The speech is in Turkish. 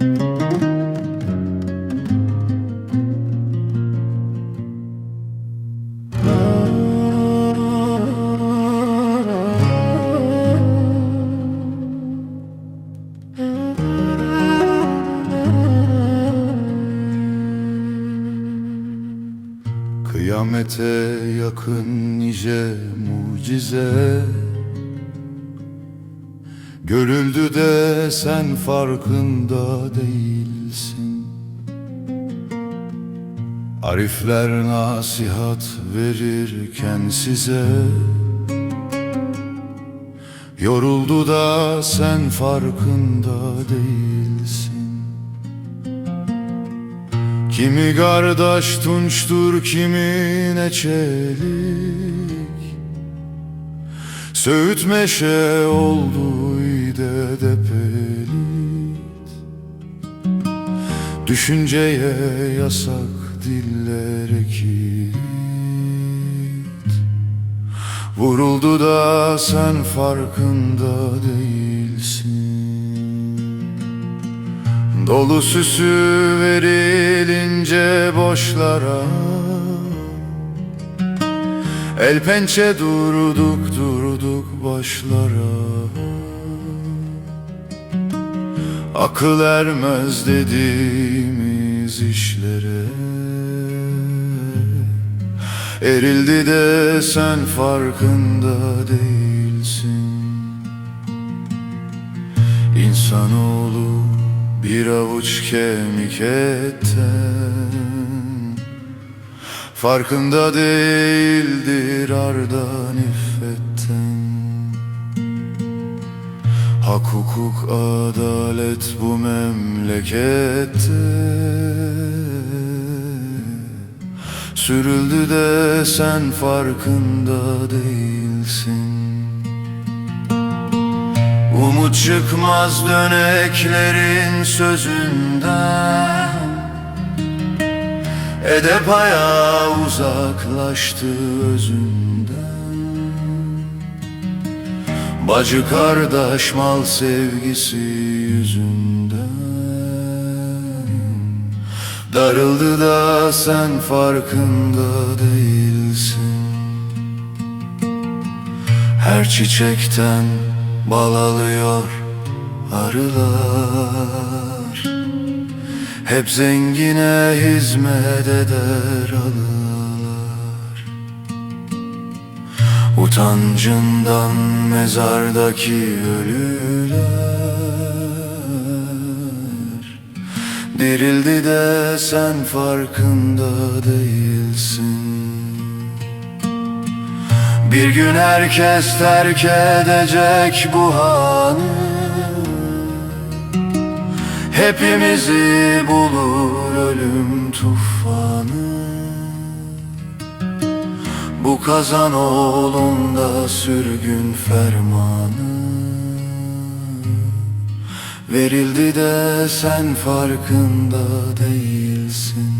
Kıyamete yakın nice mucize. Görüldü de sen farkında değilsin. Arifler nasihat verirken size Yoruldu da sen farkında değilsin. Kimi kardeş tunçtur kimine çelik. Söğüt meşe oldu de pelit Düşünceye yasak dillere kilit. Vuruldu da sen farkında değilsin. Dolu süsü verilince boşlara. El pençe durduk durduk başlara Akıl ermez dediğimiz işlere. Erildi de sen farkında değilsin. İnsanoğlu bir avuç kemik etten Farkında değildir ardan Hak hukuk adalet bu memlekette. Sürüldü de sen farkında değilsin. Umut çıkmaz döneklerin sözünden. Edep ayağı uzaklaştı özünden Bacı kardeş mal sevgisi yüzünden. Darıldı da sen farkında değilsin. Her çiçekten bal alıyor arılar. Hep zengine hizmet eder alılar Utancından mezardaki ölüler. Dirildi de sen farkında değilsin. Bir gün herkes terk edecek bu hanı Hepimizi bulur ölüm tufanı Bu kazan oğlunda sürgün fermanı. Verildi de sen farkında değilsin